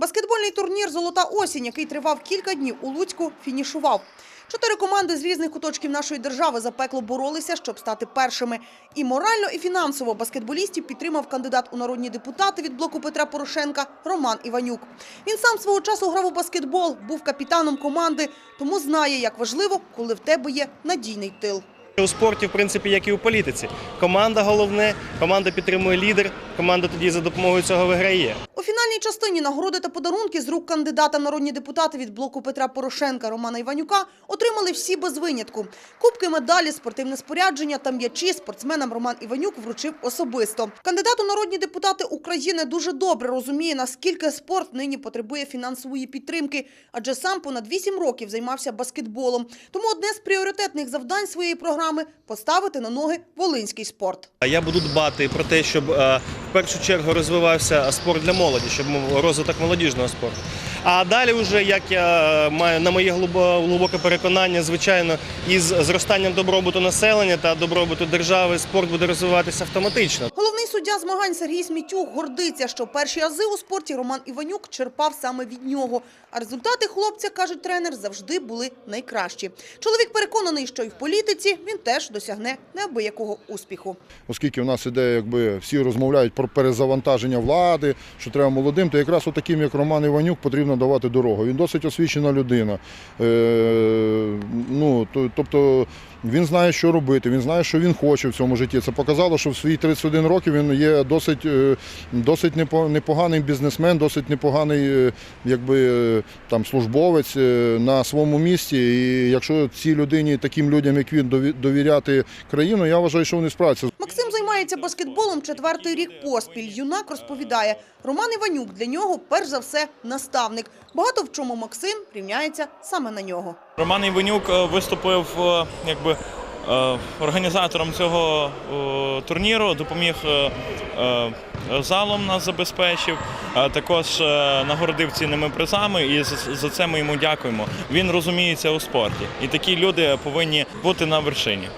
Баскетбольний турнір Золота осінь, який тривав кілька днів у Луцьку, фінішував. Чотири команди з різних куточків нашої держави запекло боролися, щоб стати першими. І морально, і фінансово баскетболістів підтримав кандидат у народні депутати від блоку Петра Порошенка Роман Іванюк. Він сам свого часу грав у баскетбол, був капітаном команди, тому знає, як важливо, коли в тебе є надійний тил. У спорті, в принципі, як і у політиці. Команда головне, команда підтримує лідер, команда тоді за допомогою цього виграє. У фінальній частині нагороди та подарунки з рук кандидата народні депутати від блоку Петра Порошенка Романа Іванюка отримали всі без винятку. Кубки, медалі, спортивне спорядження та м'ячі спортсменам Роман Іванюк вручив особисто. Кандидат у народні депутати України дуже добре розуміє, наскільки спорт нині потребує фінансової підтримки, адже сам понад 8 років займався баскетболом. Тому одне з пріоритетних завдань своєї програми – поставити на ноги волинський спорт. Я буду дбати про те, щоб е, в першу чергу розвивався спорт для молоді, щоб розвиток молодіжного спорту. А далі, вже як я маю на моє глибо- глибоке переконання, звичайно, із зростанням добробуту населення та добробуту держави спорт буде розвиватися автоматично. Головний суддя змагань Сергій Смітюк гордиться, що перші ази у спорті Роман Іванюк черпав саме від нього. А результати хлопця, каже тренер, завжди були найкращі. Чоловік переконаний, що і в політиці він теж досягне неабиякого успіху. оскільки в нас іде, якби всі розмовляють про перезавантаження влади, що треба молодим, то якраз таким, як Роман Іванюк, потрібно давати дорогу. Він досить освічена людина. Е, ну, то- тобто він знає, що робити, він знає, що він хоче в цьому житті. Це показало, що в свої 31 років він є досить, е, досить непо- непоганий бізнесмен, досить непоганий е, якби, е, там, службовець на своєму місці. І якщо цій людині, таким людям, як він, довіряти країну, я вважаю, що вони справляться. Займається баскетболом четвертий рік поспіль. Юнак розповідає, Роман Іванюк для нього перш за все наставник. Багато в чому Максим рівняється саме на нього. Роман Іванюк е, виступив е, якби е, організатором цього турніру, допоміг залом нас забезпечив, також нагородив цінними призами, і за це ми йому дякуємо. Він розуміється у спорті, і такі люди повинні бути на вершині.